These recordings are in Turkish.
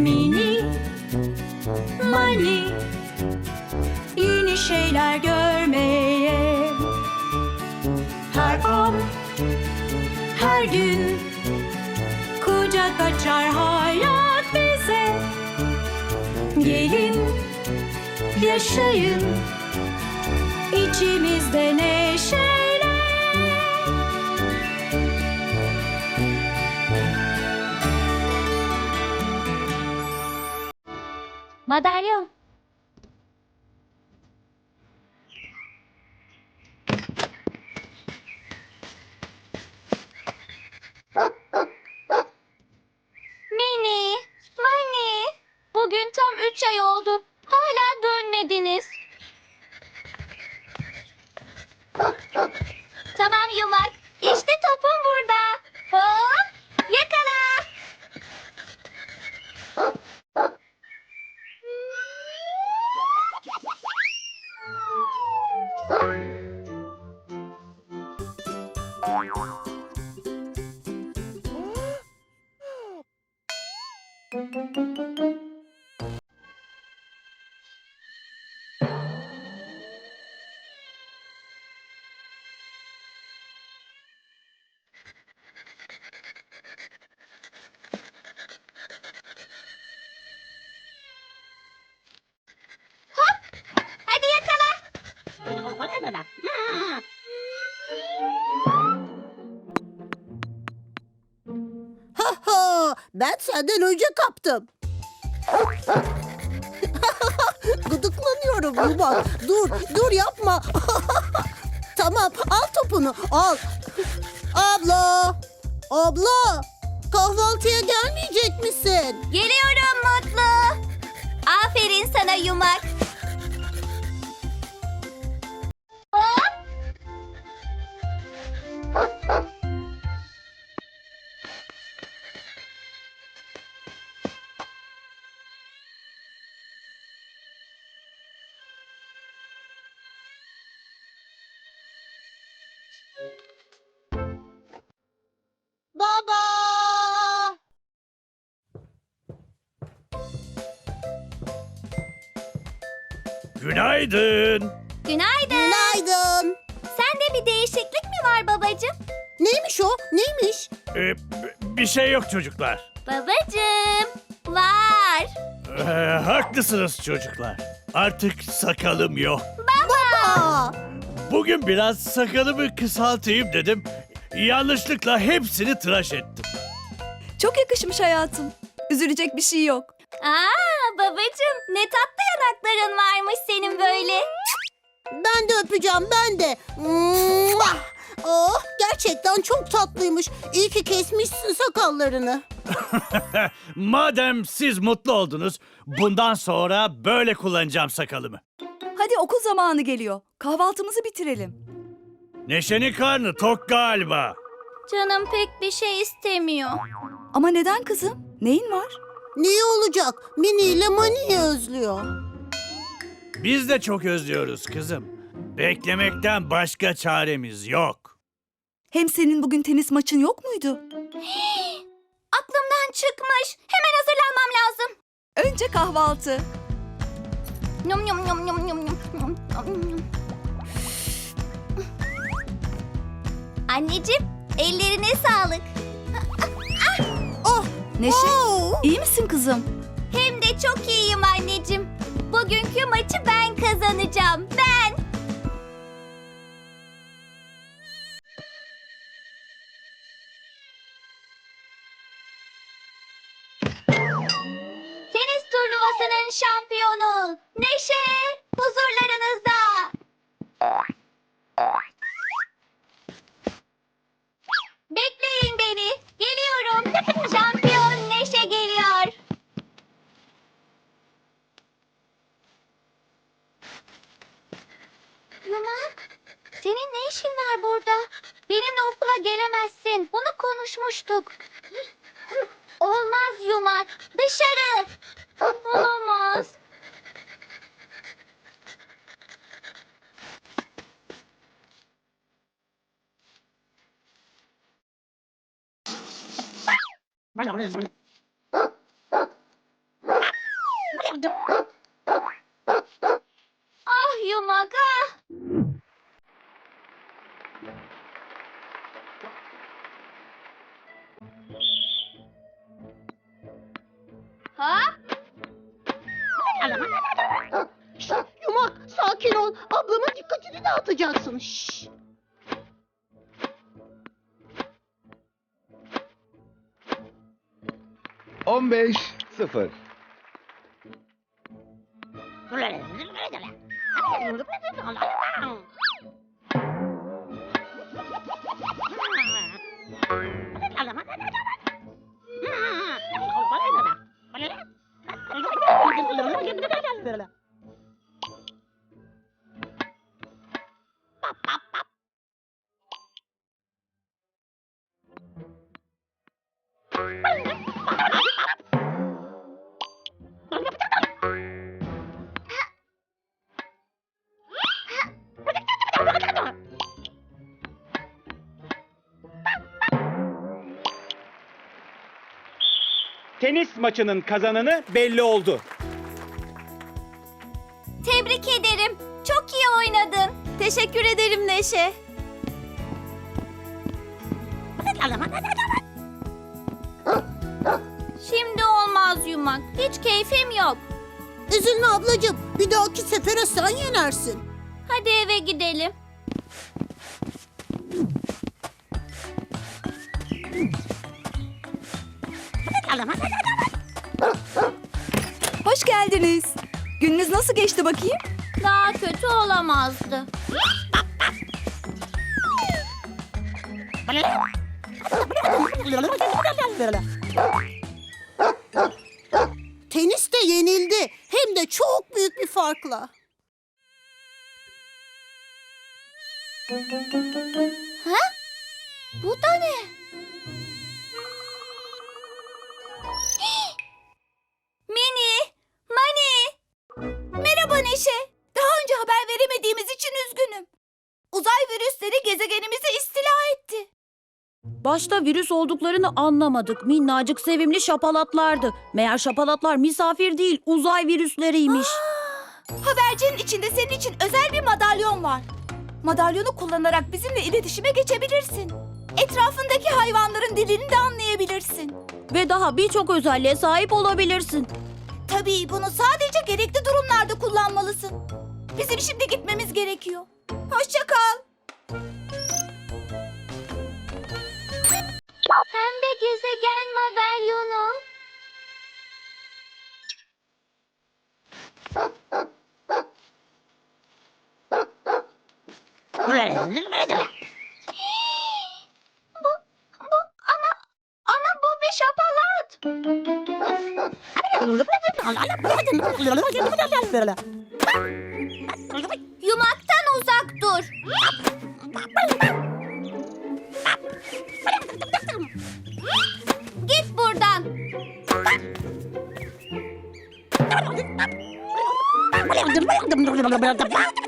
Mini Mani Yeni şeyler görmeye. Her an Her gün Kucak açar hayat bize. Gelin Yaşayın. İçimizde neşeyle Madalyon. Müzik ben senden önce kaptım. Gıdıklanıyorum Yumak. Dur, dur yapma. tamam, al topunu, al. Abla, abla, kahvaltıya gelmeyecek misin? Geliyorum Mutlu. Aferin sana yumak. Baba! Günaydın. Günaydın. Günaydın. Sende bir değişiklik mi var babacığım? Neymiş o? Neymiş? Ee, bir şey yok çocuklar. Babacığım. Var. Ee, haklısınız çocuklar. Artık sakalım yok. Aa, Bugün biraz sakalımı kısaltayım dedim. Yanlışlıkla hepsini tıraş ettim. Çok yakışmış hayatım. Üzülecek bir şey yok. Aa babacığım ne tatlı yanakların varmış senin böyle. ben de öpeceğim, ben de. Mua! Oh, gerçekten çok tatlıymış. İyi ki kesmişsin sakallarını. Madem siz mutlu oldunuz, bundan sonra böyle kullanacağım sakalımı. Hadi okul zamanı geliyor. Kahvaltımızı bitirelim. Neşe'nin karnı tok galiba. Canım pek bir şey istemiyor. Ama neden kızım? Neyin var? Niye olacak? Mini ile Mani'yi özlüyor. Biz de çok özlüyoruz kızım. Beklemekten başka çaremiz yok. Hem senin bugün tenis maçın yok muydu? Aklımdan çıkmış. Hemen hazırlanmam lazım. Önce kahvaltı. Nyam nyam nyam nyam nyam nyam nyam nyam. Anneciğim ellerine sağlık. Oh Neşe Oo. iyi misin kızım? Hem de çok iyiyim anneciğim. Bugünkü maçı ben kazanacağım. Ben. Turnuvasının şampiyonu Neşe huzurlarınızda. Bekleyin beni. Geliyorum. Şampiyon Neşe geliyor. Yumak, senin ne işin var burada? Benimle okula gelemezsin. Bunu konuşmuştuk. Olmaz Yumak. Dışarı. Olamaz. Ben yapmayacağım. my God! Dağıtacaksın. Şşş. On beş sıfır. Tenis maçının kazananı belli oldu. Tebrik ederim. Çok iyi oynadın. Teşekkür ederim Neşe. Şimdi olmaz yumak. Hiç keyfim yok. Üzülme ablacığım. Bir dahaki sefere sen yenersin. Hadi eve gidelim. Hoş geldiniz. Gününüz nasıl geçti bakayım? Daha kötü olamazdı. Teniste yenildi. Hem de çok büyük bir farkla. Bu da ne? Merhaba Neşe. Daha önce haber veremediğimiz için üzgünüm. Uzay virüsleri gezegenimizi istila etti. Başta virüs olduklarını anlamadık. Minnacık sevimli şapalatlardı. Meğer şapalatlar misafir değil uzay virüsleriymiş. Habercinin içinde senin için özel bir madalyon var. Madalyonu kullanarak bizimle iletişime geçebilirsin. Etrafındaki hayvanların dilini de anlayabilirsin. Ve daha birçok özelliğe sahip olabilirsin. Tabii bunu sadece gerekli durumlarda kullanmalısın. Bizim şimdi gitmemiz gerekiyor. Hoşça kal. Pembe gezegen madalyonu. bu, Yumaktan uzak dur. Git buradan.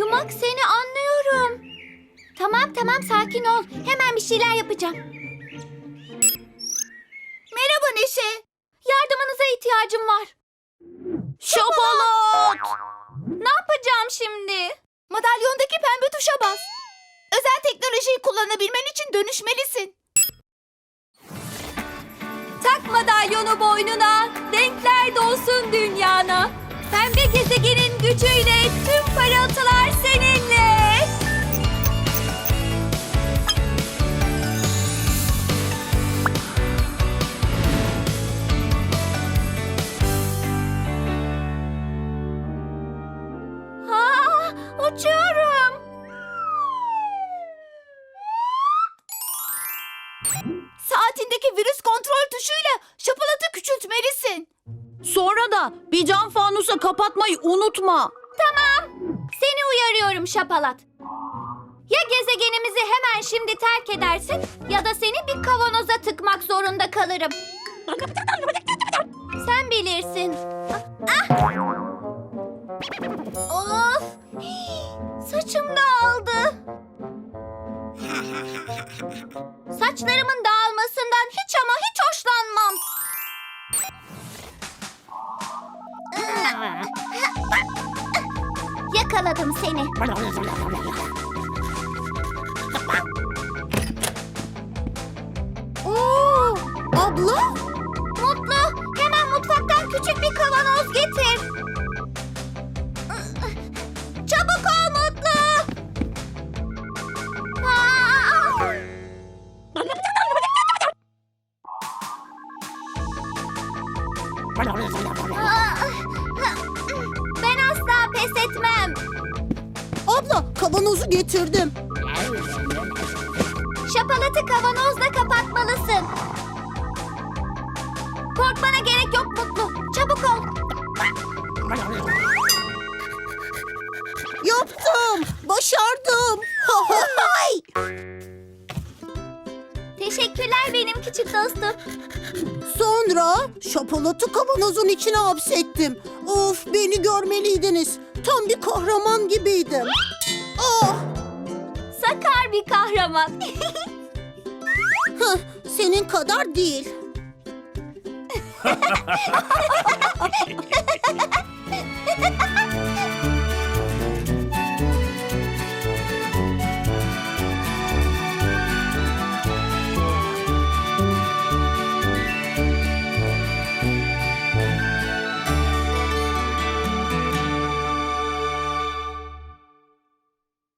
Yumak seni anlıyorum. Tamam tamam sakin ol. Hemen bir şeyler yapacağım. Merhaba Neşe. Yardımınıza ihtiyacım var. Şapalat! Ne yapacağım şimdi? Madalyondaki pembe tuşa bas. Özel teknolojiyi kullanabilmen için dönüşmelisin. Tak madalyonu boynuna, renkler dolsun gücüyle tüm parıltılar seninle. Ha, uçuyorum. Saatindeki virüs kontrol tuşuyla şapalatı küçültmelisin. Sonra da bir cam fanusa kapatmayı unutma. Tamam. Seni uyarıyorum şapalat. Ya gezegenimizi hemen şimdi terk edersin ya da seni bir kavanoza tıkmak zorunda kalırım. Sen bilirsin. Ah! Of! Saçım dağıldı. Saçlarımın dağılmasından hiç ama hiç hoşlanmam. Yakaladım seni. Oo, abla? Mutlu, hemen mutfaktan küçük bir kavanoz getir. Çabuk ol Mutlu. Aa! Asla pes etmem. Abla kavanozu getirdim. Şapalatı kavanozla kapatmalısın. Korkmana gerek yok Mutlu. Çabuk ol. Yaptım. Başardım. Teşekkürler benim küçük dostum. Sonra şapalatı kavanozun içine hapsettim. Of beni görmeliydiniz. Tam bir kahraman gibiydim. Oh, Sakar bir kahraman. hıh, senin kadar değil.